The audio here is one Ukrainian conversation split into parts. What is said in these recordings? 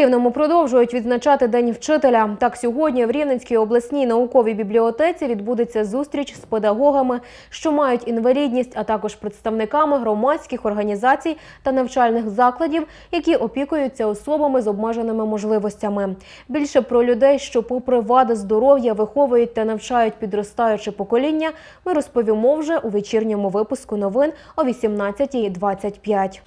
Рівному продовжують відзначати День вчителя. Так, сьогодні в Рівненській обласній науковій бібліотеці відбудеться зустріч з педагогами, що мають інвалідність, а також представниками громадських організацій та навчальних закладів, які опікуються особами з обмеженими можливостями. Більше про людей, що, попри вади здоров'я, виховують та навчають підростаюче покоління, ми розповімо вже у вечірньому випуску новин о 18.25.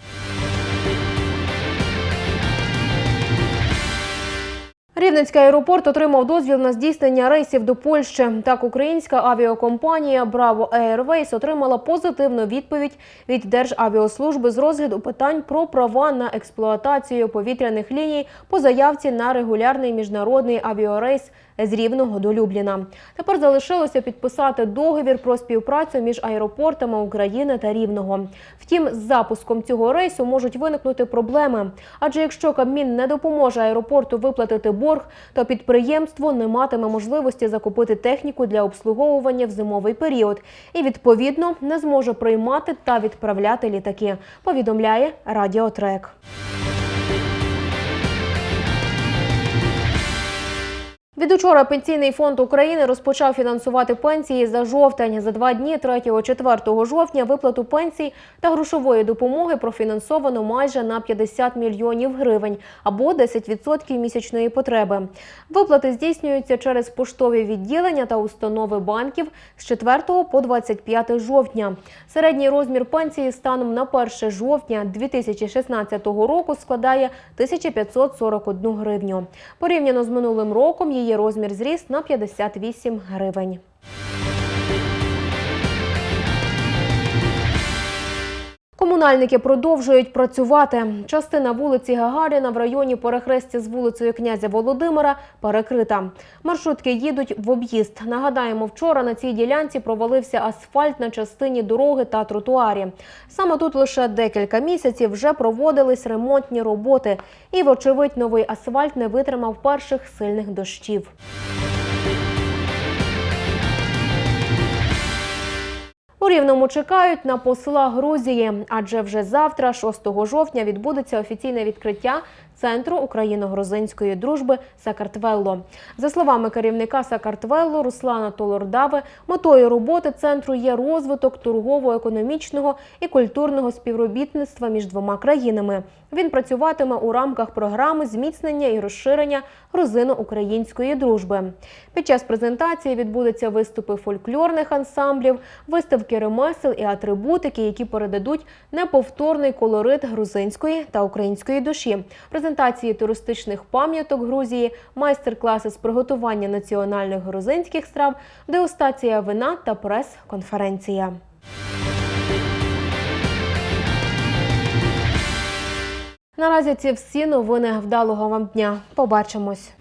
Рівненський аеропорт отримав дозвіл на здійснення рейсів до Польщі. Так, українська авіакомпанія Bravo Airways отримала позитивну відповідь від Державіослужби з розгляду питань про права на експлуатацію повітряних ліній по заявці на регулярний міжнародний авіарейс з Рівного до Любліна. Тепер залишилося підписати договір про співпрацю між аеропортами України та Рівного. Втім, з запуском цього рейсу можуть виникнути проблеми. Адже якщо Кабмін не допоможе аеропорту виплатити борг, то підприємство не матиме можливості закупити техніку для обслуговування в зимовий період і відповідно не зможе приймати та відправляти літаки. Повідомляє Радіотрек. Від учора Пенсійний фонд України розпочав фінансувати пенсії за жовтень. За два дні 3-4 жовтня виплату пенсій та грошової допомоги профінансовано майже на 50 мільйонів гривень або 10% місячної потреби. Виплати здійснюються через поштові відділення та установи банків з 4 по 25 жовтня. Середній розмір пенсії станом на 1 жовтня 2016 року складає 1541 гривню. Порівняно з минулим роком її розмір зріс на 58 гривень. Комунальники продовжують працювати. Частина вулиці Гагаріна в районі перехрестя з вулицею князя Володимира перекрита. Маршрутки їдуть в об'їзд. Нагадаємо, вчора на цій ділянці провалився асфальт на частині дороги та тротуарі. Саме тут лише декілька місяців вже проводились ремонтні роботи. І, вочевидь, новий асфальт не витримав перших сильних дощів. Рівному чекають на посла Грузії, адже вже завтра, 6 жовтня, відбудеться офіційне відкриття Центру україно-грузинської дружби Сакартвелло. За словами керівника Сакартвелло Руслана Толордави, метою роботи центру є розвиток торгово-економічного і культурного співробітництва між двома країнами. Він працюватиме у рамках програми зміцнення і розширення грузино-української дружби. Під час презентації відбудуться виступи фольклорних ансамблів, виставки ремесел і атрибутики, які передадуть неповторний колорит грузинської та української душі, презентації туристичних пам'яток Грузії, майстер-класи з приготування національних грузинських страв, дегустація вина та прес-конференція. Наразі ці всі новини вдалого вам дня. Побачимось.